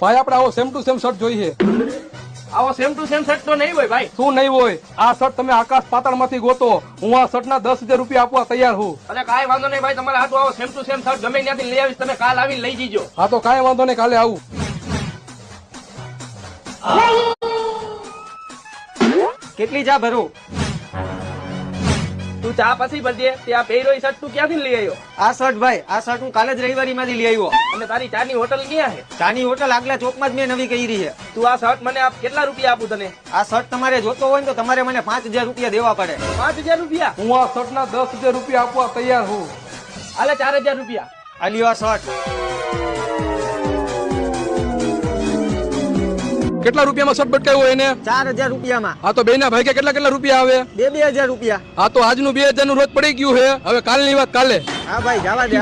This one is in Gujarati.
ભાઈ આપણે આવો સેમ ટુ સેમ શર્ટ જોઈએ. આવો સેમ ટુ સેમ શર્ટ તો નહીં હોય ભાઈ. શું નહીં હોય? આ શર્ટ તમે આકાશ પાતાળમાંથી ગોતો. હું આ શર્ટ ના દસ હજાર રૂપિયા આપવા તૈયાર હું. અને કાંઈ વાંધો નહીં ભાઈ તમારે હાથું આવો સેમ ટુ સેમ શર્ટ ગમે ત્યાંથી લઈ આવીશ તમે કાલ આવીને લઈ જઈજો હા તો કાંઈ વાંધો નહીં કાલે આવું. કેટલી ચા ભરું? તું ચા પછી બધે તે આ પહેરો એ શર્ટ તું ક્યાંથી લઈ આવ્યો? આ શર્ટ ભાઈ આ શર્ટ હું કાલે જ રવિવારી માંથી લઈ આવ્યો. અને તારી ચાની હોટલ ક્યાં છે? ચાની હોટલ આગલા ચોકમાં જ મેં નવી કરી છે. તું આ શર્ટ મને આપ કેટલા રૂપિયા આપું તને? આ શર્ટ તમારે જોતો હોય ને તો તમારે મને પાંચ હજાર રૂપિયા દેવા પડે. પાંચ હજાર રૂપિયા? હું આ શર્ટ ના દસ હજાર રૂપિયા આપવા તૈયાર હું. આલે ચાર હજાર રૂપિયા. આ લ્યો આ શર્ટ. કેટલા રૂપિયામાં શર્ટ બટકાયો એને? ચાર હજાર રૂપિયામાં. હા તો બેના ભાઈ કેટલા કેટલા રૂપિયા આવે? બે બે હજાર રૂપિયા. હા તો આજનું બે હજારનું રોજ પડી ગયું છે. હવે કાલની વાત કાલે. હા ભાઈ જવા દે.